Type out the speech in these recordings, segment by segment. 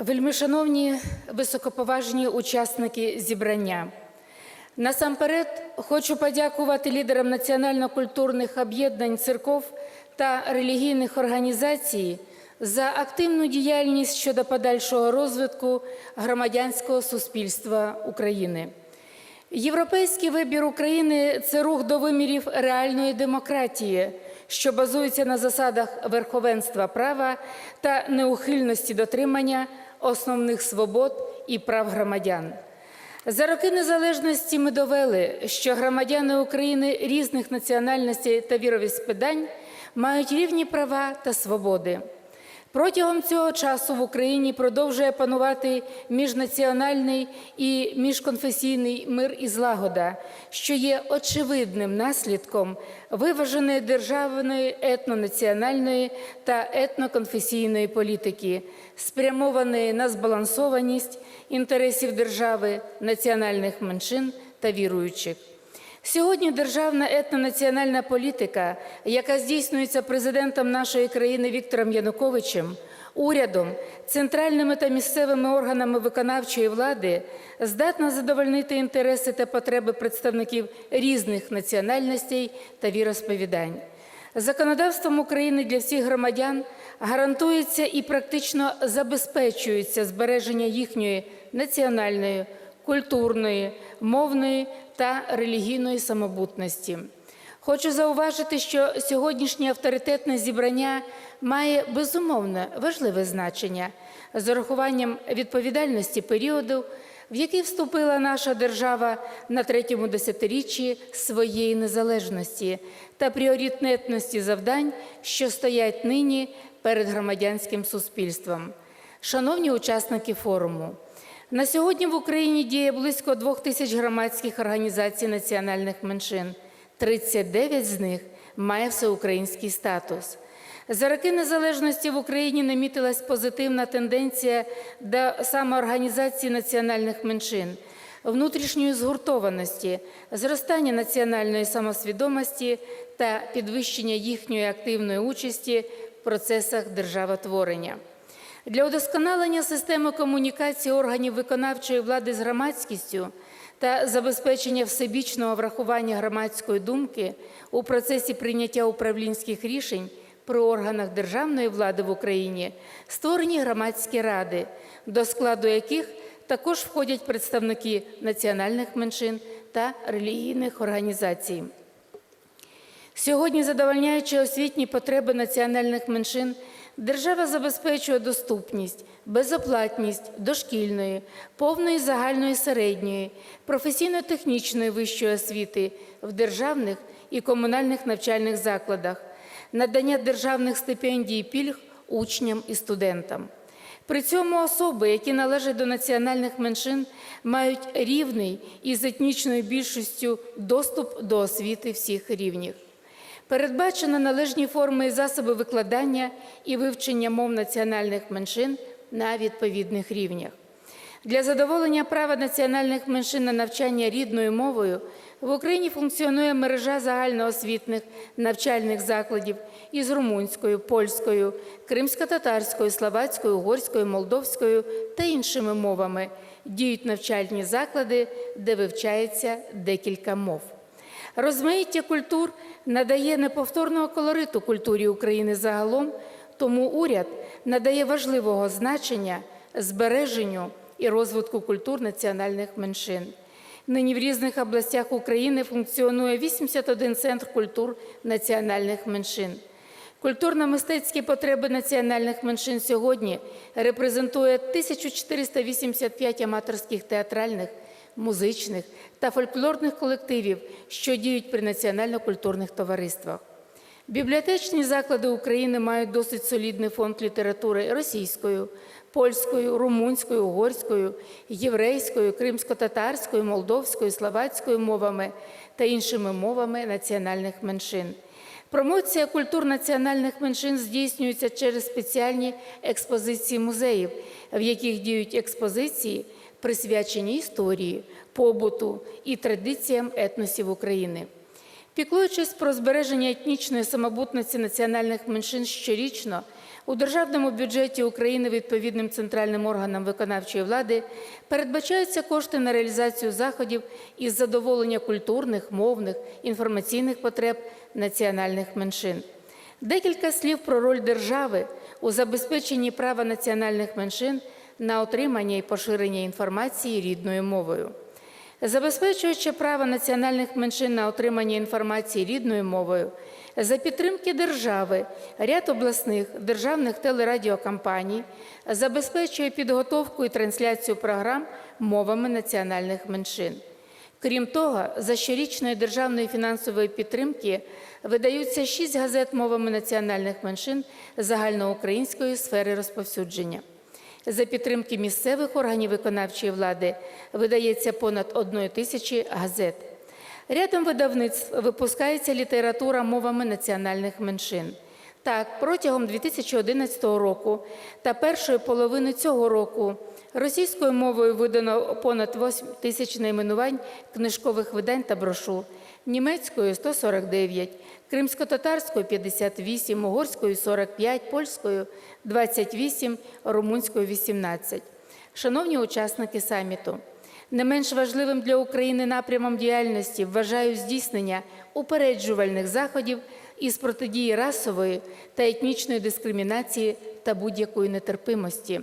Вельмишановні високоповажні учасники зібрання. Насамперед хочу подякувати лідерам національно-культурних об'єднань церков та релігійних організацій за активну діяльність щодо подальшого розвитку громадянського суспільства України. Європейський вибір України це рух до вимірів реальної демократії, що базується на засадах верховенства права та неухильності дотримання основних свобод і прав громадян. За роки незалежності ми довели, що громадяни України різних національностей та віровіспідань мають рівні права та свободи. Протягом цього часу в Україні продовжує панувати міжнаціональний і міжконфесійний мир і злагода, що є очевидним наслідком виваженої державної етнонаціональної та етноконфесійної політики, спрямованої на збалансованість інтересів держави, національних меншин та віруючих. Сьогодні державна етнонаціональна політика, яка здійснюється президентом нашої країни Віктором Януковичем, урядом, центральними та місцевими органами виконавчої влади, здатна задовольнити інтереси та потреби представників різних національностей та віросповідань. Законодавством України для всіх громадян гарантується і практично забезпечується збереження їхньої національної, культурної, мовної та релігійної самобутності. Хочу зауважити, що сьогоднішнє авторитетне зібрання має безумовно важливе значення з урахуванням відповідальності періоду, в який вступила наша держава на третьому десятиріччі своєї незалежності та пріоритетності завдань, що стоять нині перед громадянським суспільством. Шановні учасники форуму, на сьогодні в Україні діє близько двох тисяч громадських організацій національних меншин. 39 з них має всеукраїнський статус. За роки незалежності в Україні намітилась позитивна тенденція до самоорганізації національних меншин, внутрішньої згуртованості, зростання національної самосвідомості та підвищення їхньої активної участі в процесах державотворення. Для удосконалення системи комунікації органів виконавчої влади з громадськістю та забезпечення всебічного врахування громадської думки у процесі прийняття управлінських рішень при органах державної влади в Україні створені громадські ради, до складу яких також входять представники національних меншин та релігійних організацій. Сьогодні, задовольняючи освітні потреби національних меншин, держава забезпечує доступність, безоплатність дошкільної, повної загальної середньої, професійно-технічної вищої освіти в державних і комунальних навчальних закладах, надання державних стипендій і пільг учням і студентам. При цьому особи, які належать до національних меншин, мають рівний із етнічною більшістю доступ до освіти всіх рівнів. Передбачено належні форми і засоби викладання і вивчення мов національних меншин на відповідних рівнях. Для задоволення права національних меншин на навчання рідною мовою в Україні функціонує мережа загальноосвітних навчальних закладів із румунською, польською, кримсько-татарською, словацькою, угорською, молдовською та іншими мовами. Діють навчальні заклади, де вивчається декілька мов. Розмаїття культур надає неповторного колориту культурі України загалом, тому уряд надає важливого значення збереженню і розвитку культур національних меншин. Нині в різних областях України функціонує 81 центр культур національних меншин. Культурно-мистецькі потреби національних меншин сьогодні репрезентує 1485 аматорських театральних, музичних та фольклорних колективів, що діють при національно-культурних товариствах. Бібліотечні заклади України мають досить солідний фонд літератури російською, польською, румунською, угорською, єврейською, кримсько-татарською, молдовською, словацькою мовами та іншими мовами національних меншин. Промоція культур національних меншин здійснюється через спеціальні експозиції музеїв, в яких діють експозиції, присвячені історії, побуту і традиціям етносів України. Піклуючись про збереження етнічної самобутності національних меншин щорічно, У державному бюджеті України відповідним центральним органам виконавчої влади передбачаються кошти на реалізацію заходів із задоволення культурних, мовних, інформаційних потреб національних меншин. Декілька слів про роль держави у забезпеченні права національних меншин на отримання і поширення інформації рідною мовою. Забезпечуючи право національних меншин на отримання інформації рідною мовою, за підтримки держави ряд обласних державних телерадіокомпаній забезпечує підготовку і трансляцію програм мовами національних меншин. Крім того, за щорічної державної фінансової підтримки видаються шість газет мовами національних меншин загальноукраїнської сфери розповсюдження. За підтримки місцевих органів виконавчої влади видається понад одної тисячі газет. Рядом видавництв випускається література мовами національних меншин. Так, протягом 2011 року та першої половини цього року російською мовою видано понад 8 тисяч найменувань книжкових видань та брошур, німецькою 149, кримсько-татарською 58, угорською 45, польською 28, румунською 18. Шановні учасники саміту, не менш важливим для України напрямом діяльності вважаю здійснення упереджувальних заходів із протидії расової та етнічної дискримінації та будь-якої нетерпимості.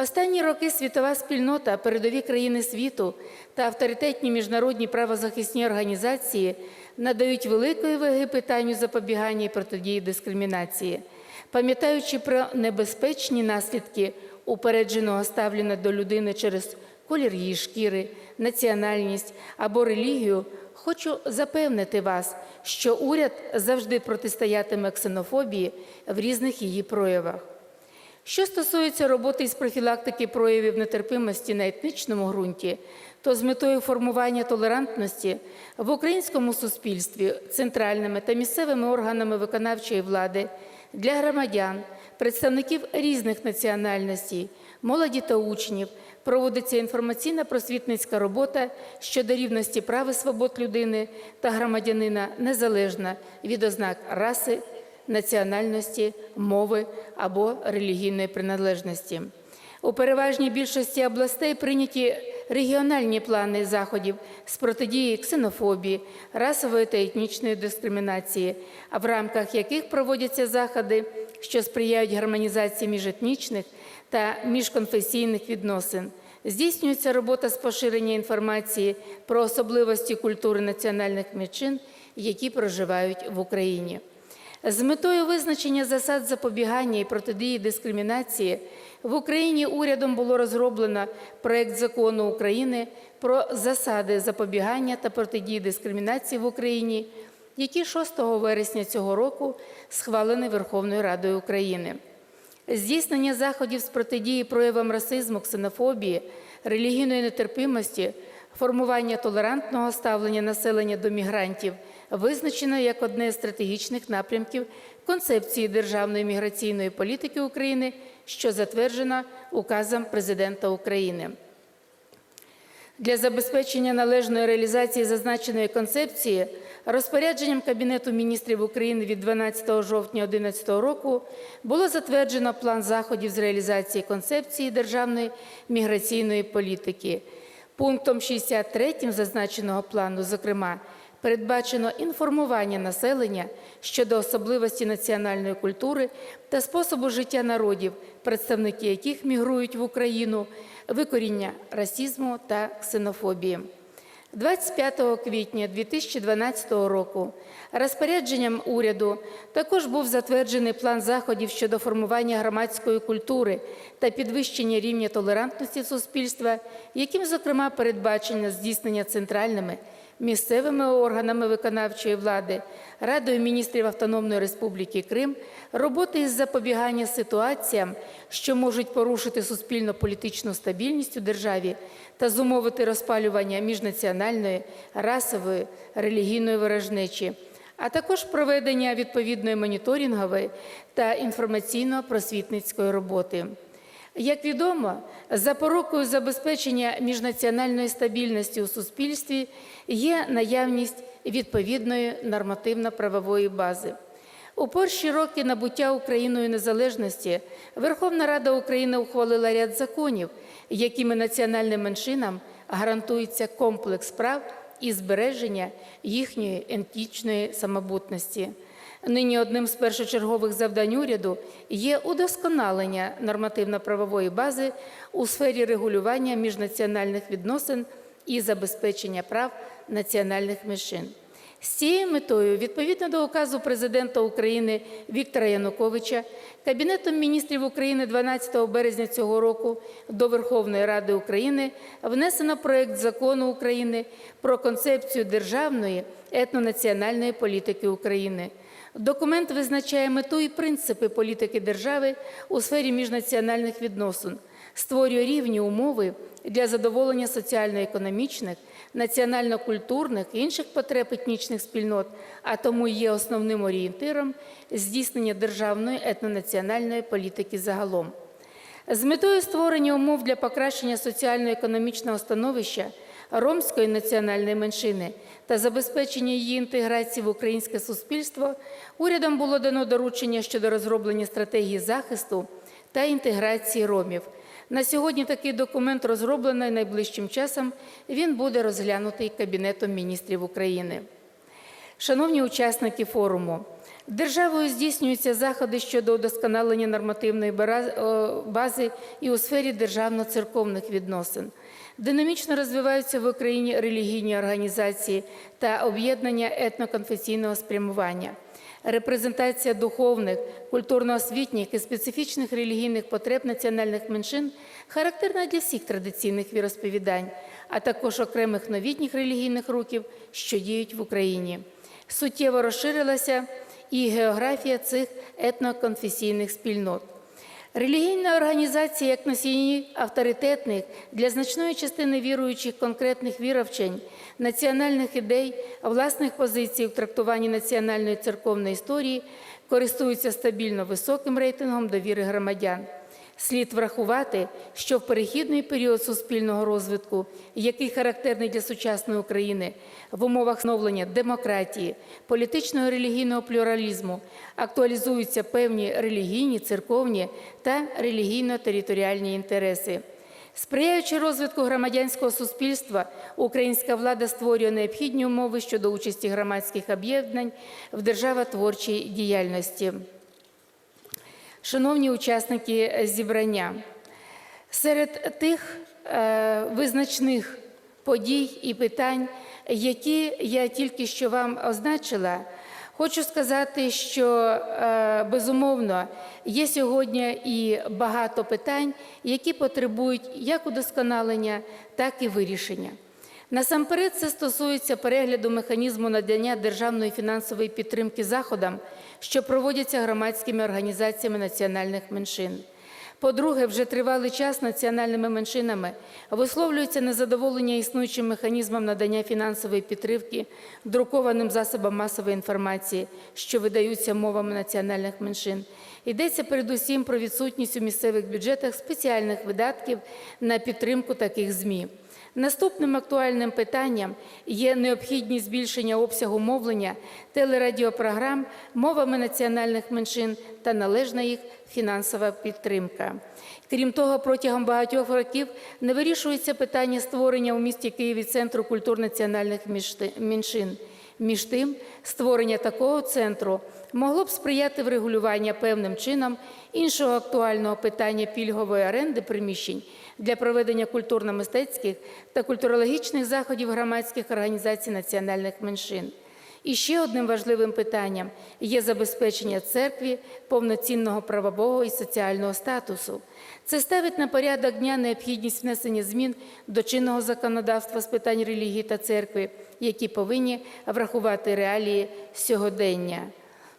Останні роки світова спільнота, передові країни світу та авторитетні міжнародні правозахисні організації надають великої ваги питанню запобігання і протидії дискримінації, пам'ятаючи про небезпечні наслідки упередженого ставлення до людини через колір її шкіри, національність або релігію, хочу запевнити вас, що уряд завжди протистоятиме ксенофобії в різних її проявах. Що стосується роботи із профілактики проявів нетерпимості на етнічному ґрунті, то з метою формування толерантності в українському суспільстві центральними та місцевими органами виконавчої влади для громадян, представників різних національностей, молоді та учнів проводиться інформаційна просвітницька робота щодо рівності прав і свобод людини та громадянина незалежно від ознак раси, національності, мови або релігійної приналежності. У переважній більшості областей прийняті регіональні плани заходів з протидії ксенофобії, расової та етнічної дискримінації, в рамках яких проводяться заходи, що сприяють гармонізації міжетнічних та міжконфесійних відносин. Здійснюється робота з поширення інформації про особливості культури національних меншин, які проживають в Україні. З метою визначення засад запобігання і протидії дискримінації в Україні урядом було розроблено проект закону України про засади запобігання та протидії дискримінації в Україні, який 6 вересня цього року схвалений Верховною Радою України. Здійснення заходів з протидії проявам расизму, ксенофобії, релігійної нетерпимості, формування толерантного ставлення населення до мігрантів визначено як одне з стратегічних напрямків концепції державної міграційної політики України, що затверджена указом Президента України. Для забезпечення належної реалізації зазначеної концепції розпорядженням Кабінету міністрів України від 12 жовтня 2011 року було затверджено план заходів з реалізації концепції державної міграційної політики. Пунктом 63 зазначеного плану, зокрема, передбачено інформування населення щодо особливості національної культури та способу життя народів, представники яких мігрують в Україну, викоріння расізму та ксенофобії. 25 квітня 2012 року. Розпорядженням уряду також був затверджений план заходів щодо формування громадської культури та підвищення рівня толерантності суспільства, яким, зокрема, передбачено здійснення центральними місцевими органами виконавчої влади, Радою міністрів Автономної Республіки Крим роботи із запобігання ситуаціям, що можуть порушити суспільно-політичну стабільність у державі та зумовити розпалювання міжнаціональної, расової, релігійної ворожнечі, а також проведення відповідної моніторингової та інформаційно-просвітницької роботи. Як відомо, запорукою забезпечення міжнаціональної стабільності у суспільстві є наявність відповідної нормативно-правової бази. У перші роки набуття Україною незалежності Верховна Рада України ухвалила ряд законів, якими національним меншинам гарантується комплекс прав і збереження їхньої етнічної самобутності. Нині одним з першочергових завдань уряду є удосконалення нормативно-правової бази у сфері регулювання міжнаціональних відносин і забезпечення прав національних меншин. З цією метою, відповідно до указу президента України Віктора Януковича, Кабінетом міністрів України 12 березня цього року до Верховної Ради України внесено проект закону України про концепцію державної етнонаціональної політики України. Документ визначає мету і принципи політики держави у сфері міжнаціональних відносин, створює рівні умови для задоволення соціально-економічних, національно-культурних і інших потреб етнічних спільнот, а тому є основним орієнтиром здійснення державної етнонаціональної політики загалом. З метою створення умов для покращення соціально-економічного становища ромської національної меншини та забезпечення її інтеграції в українське суспільство урядом було дано доручення щодо розроблення стратегії захисту та інтеграції ромів. На сьогодні такий документ розроблено і найближчим часом він буде розглянутий Кабінетом міністрів України. Шановні учасники форуму, державою здійснюються заходи щодо удосконалення нормативної бази і у сфері державно-церковних відносин. Динамічно розвиваються в Україні релігійні організації та об'єднання етноконфесійного спрямування. Репрезентація духовних, культурно-освітніх і специфічних релігійних потреб національних меншин характерна для всіх традиційних віросповідань, а також окремих новітніх релігійних рухів, що діють в Україні. Суттєво розширилася і географія цих етноконфесійних спільнот. Релігійна організація як носії авторитетних для значної частини віруючих конкретних віровчень, національних ідей, власних позицій в трактуванні національної церковної історії користуються стабільно високим рейтингом довіри громадян. Слід врахувати, що в перехідний період суспільного розвитку, який характерний для сучасної України, в умовах встановлення демократії, політичного і релігійного плюралізму, актуалізуються певні релігійні, церковні та релігійно-територіальні інтереси. Сприяючи розвитку громадянського суспільства, українська влада створює необхідні умови щодо участі громадських об'єднань в державотворчій діяльності. Шановні учасники зібрання, серед тих е, визначних подій і питань, які я тільки що вам означила, хочу сказати, що е, безумовно є сьогодні і багато питань, які потребують як удосконалення, так і вирішення. Насамперед, це стосується перегляду механізму надання державної фінансової підтримки заходам, що проводяться громадськими організаціями національних меншин. По-друге, вже тривалий час національними меншинами висловлюється незадоволення існуючим механізмом надання фінансової підтримки друкованим засобам масової інформації, що видаються мовами національних меншин. Йдеться передусім про відсутність у місцевих бюджетах спеціальних видатків на підтримку таких ЗМІ. Наступним актуальним питанням є необхідність збільшення обсягу мовлення телерадіопрограм мовами національних меншин та належна їх фінансова підтримка. Крім того, протягом багатьох років не вирішується питання створення у місті Києві центру культур національних меншин. Між тим, створення такого центру могло б сприяти врегулювання певним чином іншого актуального питання пільгової оренди приміщень для проведення культурно-мистецьких та культурологічних заходів громадських організацій національних меншин. І ще одним важливим питанням є забезпечення церкві повноцінного правового і соціального статусу. Це ставить на порядок дня необхідність внесення змін до чинного законодавства з питань релігії та церкви, які повинні врахувати реалії сьогодення.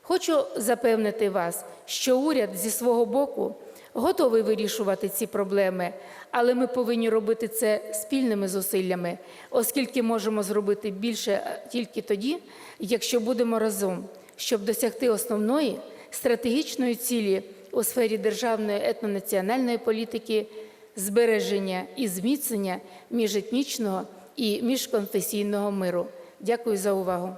Хочу запевнити вас, що уряд зі свого боку готовий вирішувати ці проблеми, але ми повинні робити це спільними зусиллями, оскільки можемо зробити більше е, тільки тоді, якщо будемо разом, щоб досягти основної стратегічної цілі у сфері державної етнонаціональної політики, збереження і зміцнення міжетнічного і міжконфесійного миру. Дякую за увагу.